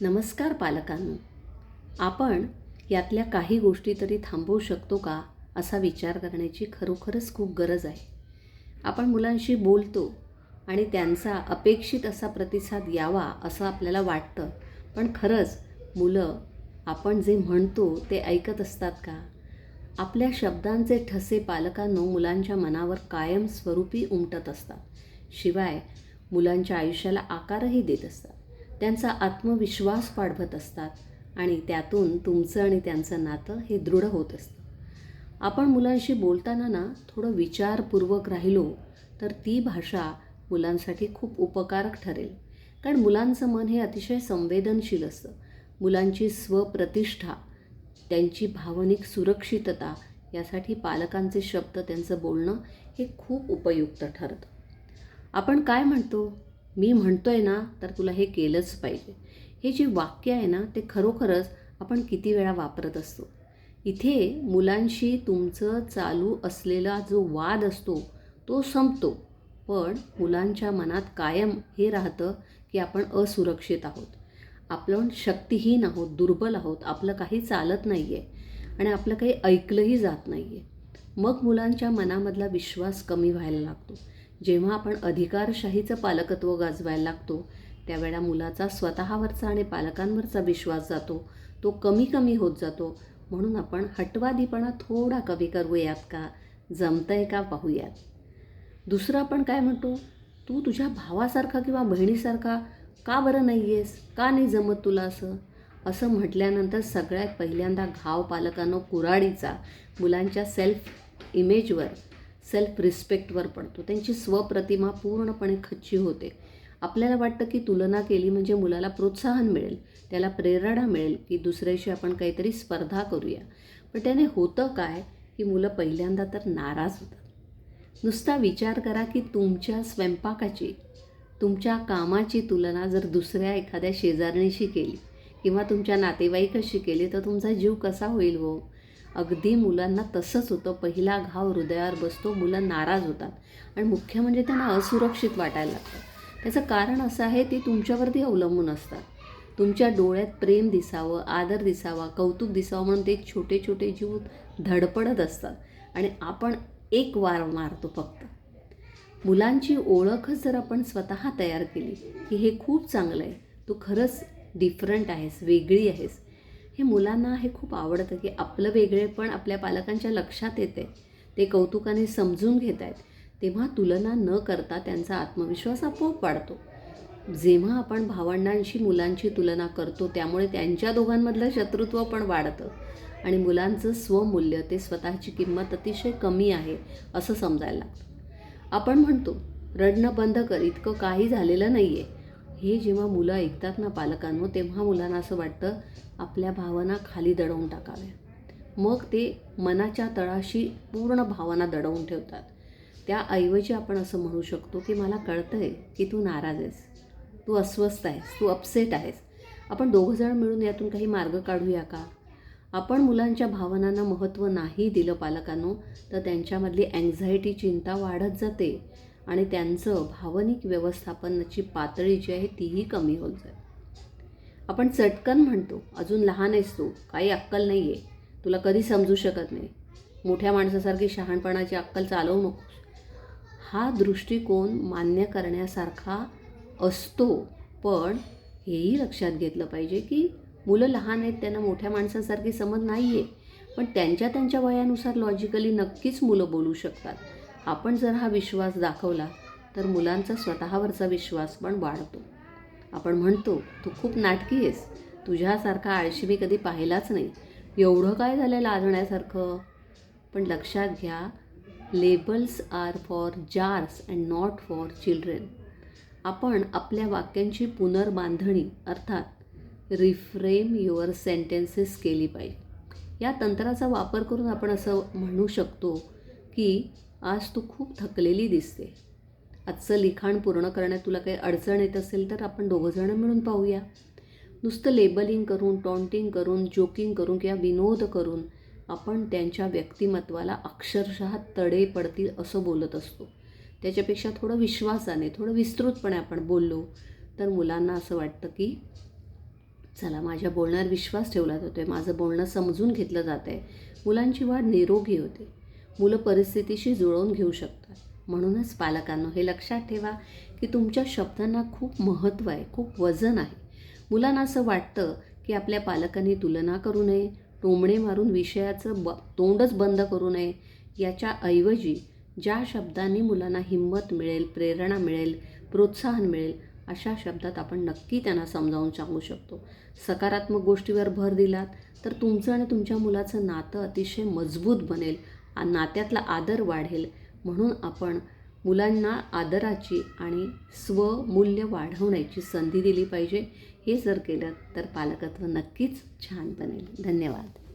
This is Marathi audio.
नमस्कार पालकांनो. आपण यातल्या काही गोष्टी तरी थांबवू शकतो का असा विचार करण्याची खरोखरच खूप गरज आहे. आपण मुलांशी बोलतो आणि त्यांचा अपेक्षित असा प्रतिसाद यावा असं आपल्याला वाटतं. पण खरंच मुलं आपण जे म्हणतो ते ऐकत असतात का? आपल्या शब्दांचे ठसे पालकांनो मुलांच्या मनावर कायम स्वरूपी उमटत असतात. शिवाय मुलांच्या आयुष्याला आकारही देत असतात. त्यांचा आत्मविश्वास वाढवत असतात आणि त्यातून तुमचं आणि त्यांचं नातं हे दृढ होत असतं. आपण मुलांशी बोलताना ना थोडं विचारपूर्वक राहिलो तर ती भाषा मुलांसाठी खूप उपकारक ठरेल. कारण मुलांचं मन हे अतिशय संवेदनशील असतं. मुलांची स्वप्रतिष्ठा त्यांची भावनिक सुरक्षितता यासाठी पालकांचे शब्द त्यांचं बोलणं हे खूप उपयुक्त ठरतं. आपण काय म्हणतो? मी म्हणतो आहे ना तर तुला हे केलंच पाहिजे. हे जे वाक्य आहे ना ते खरोखरच आपण किती वेळा वापरत असतो. इथे मुलांशी तुमचं चालू असलेला जो वाद असतो तो संपतो. पण मुलांच्या मनात कायम हे राहतं की आपण असुरक्षित आहोत. आपण शक्तिहीन आहोत दुर्बल आहोत आपलं काही चालत नाही आहे आणि आपलं काही ऐकलंही जात नाही आहे मग मुलांच्या मनामधला विश्वास कमी व्हायला लागतो. जेव्हा आपण अधिकारशाहीचं पालकत्व गाजवायला लागतो त्यावेळा मुलाचा स्वतःवरचा आणि पालकांवरचा विश्वास जातो तो कमी कमी होत जातो. म्हणून आपण हटवादीपणा थोडा कमी करूयात का? जमतंय का? पाहूयात. दुसरं आपण काय म्हणतो? तू तुझ्या भावासारखा किंवा बहिणीसारखा का बरं नाही आहेस का नाही जमत तुला असं? असं म्हटल्यानंतर सगळ्यात पहिल्यांदा घाव पालकांनो कुराडीचा मुलांच्या सेल्फ इमेजवर सेल्फ रिस्पेक्टवर पडतो. त्यांची स्वप्रतिमा पूर्णपणे खच्ची होते. आपल्याला वाटतं की तुलना केली म्हणजे मुलाला प्रोत्साहन मिळेल त्याला प्रेरणा मिळेल की दुसऱ्याशी आपण काहीतरी स्पर्धा करूया. पण त्याने होतं काय की मुलं पहिल्यांदा तर नाराज होतात. नुसता विचार करा की तुमच्या स्वयंपाकाची तुमच्या कामाची तुलना जर दुसऱ्या एखाद्या शेजारणीशी केली किंवा तुमच्या नातेवाईकाशी केली तर तुमचा जीव कसा होईल हो? अगदी मुलांना तसंच होतं. पहिला घाव हृदयावर बसतो मुलं नाराज होतात आणि मुख्य म्हणजे त्यांना असुरक्षित वाटायला लागतं. त्याचं कारण असं आहे ते तुमच्यावरती अवलंबून असतात. तुमच्या डोळ्यात प्रेम दिसावं आदर दिसावा कौतुक दिसावं म्हणून ते छोटे छोटे जीव धडपडत असतात आणि आपण एक वार मारतो फक्त. मुलांची ओळखच जर आपण स्वतः तयार केली की हे खूप चांगलं आहे तू खरंच डिफरंट आहेस वेगळी आहेस हे मुलांना हे खूप आवडतं की आपलं वेगळेपण आपल्या पालकांच्या लक्षात येते. ते कौतुकाने समजून घेत आहेत. तेव्हा तुलना न करता त्यांचा आत्मविश्वास आपोआप वाढतो. जेव्हा आपण भावंडांशी मुलांची तुलना करतो त्यामुळे त्यांच्या दोघांमधलं शत्रुत्व पण वाढतं. आणि मुलांचं स्वमूल्य ते स्वतःची किंमत अतिशय कमी आहे असं समजायला लागतं. आपण म्हणतो रडणं बंद कर इतकं काही झालेलं नाही आहे हे जेव्हा मुलं ऐकतात ना पालकांनो तेव्हा मुलांना असं वाटतं आपल्या भावना खाली दडवून टाकाव्या. मग ते मनाच्या तळाशी पूर्ण भावना दडवून ठेवतात. त्याऐवजी आपण असं म्हणू शकतो की मला कळतं आहे की तू नाराज आहेस. तू अस्वस्थ आहेस. तू अपसेट आहेस. आपण दोघंजण मिळून यातून काही मार्ग काढूया का? आपण मुलांच्या भावनांना महत्त्व नाही दिलं पालकांनो तर त्यांच्यामधली अँझायटी चिंता वाढत जाते. आणि त्यांचं भावनिक व्यवस्थापनाची पातळी जी आहे तीही कमी होत जाते. आपण चटकन म्हणतो अजून लहान आहेस तू काही अक्कल नाही आहे तुला कधी समजू शकत नाही. मोठ्या माणसासारखी शहाणपणाची अक्कल चालवू नकोस. हा दृष्टिकोन मान्य करण्यासारखा असतो पण हेही लक्षात घेतलं पाहिजे की मुलं लहान आहेत त्यांना मोठ्या माणसांसारखी समज नाही आहे पण त्यांच्या त्यांच्या वयानुसार लॉजिकली नक्कीच मुलं बोलू शकतात. आपण जर हा विश्वास दाखवला तर मुलांचा स्वतःवरचा विश्वास पण वाढतो. आपण म्हणतो तू खूप नाटकी आहेस. तुझ्यासारखा आळशी मी कधी पाहिलाच नाही. एवढं काय झालं लाजण्यासारखं? पण लक्षात घ्या labels are for jars and not for children. आपण आपल्या वाक्यांची पुनर्बांधणी अर्थात रिफ्रेम युअर सेंटेन्सेस केली पाहिजे. या तंत्राचा वापर करून आपण असं म्हणू शकतो की आज तू खूप थकलेली दिसते. आजचं लिखाण पूर्ण करण्यात तुला काही अडचण येत असेल तर आपण दोघंजणं मिळून पाहूया. नुसतं लेबलिंग करून टॉन्टिंग करून जोकिंग करून किंवा विनोद करून आपण त्यांच्या व्यक्तिमत्वाला अक्षरशः तडे पडतील असं बोलत असतो. त्याच्यापेक्षा थोडं विश्वासाने थोडं विस्तृतपणे आपण बोललो तर मुलांना असं वाटतं की चला माझ्या बोलण्यावर विश्वास ठेवला जातो आहे माझं बोलणं समजून घेतलं जातं आहे मुलांची वाढ निरोगी होते. मुलं परिस्थितीशी जुळवून घेऊ शकतात. म्हणूनच पालकांनो हे लक्षात ठेवा की तुमच्या शब्दांना खूप महत्त्व आहे खूप वजन आहे. मुलांना असं वाटतं की आपल्या पालकांनी तुलना करू नये टोमणे मारून विषयाचं ब तोंडच बंद करू नये. याच्या ऐवजी ज्या शब्दांनी मुलांना हिंमत मिळेल प्रेरणा मिळेल प्रोत्साहन मिळेल अशा शब्दात आपण नक्की त्यांना समजावून सांगू शकतो. सकारात्मक गोष्टीवर भर दिलात तर तुमचं आणि तुमच्या मुलाचं नातं अतिशय मजबूत बनेल. नात्यातला आदर वाढेल. म्हणून आपण मुलांना आदराची आणि स्वमूल्य वाढवण्याची संधी दिली पाहिजे. हे जर केलं तर पालकत्व नक्कीच छान बनेल. धन्यवाद.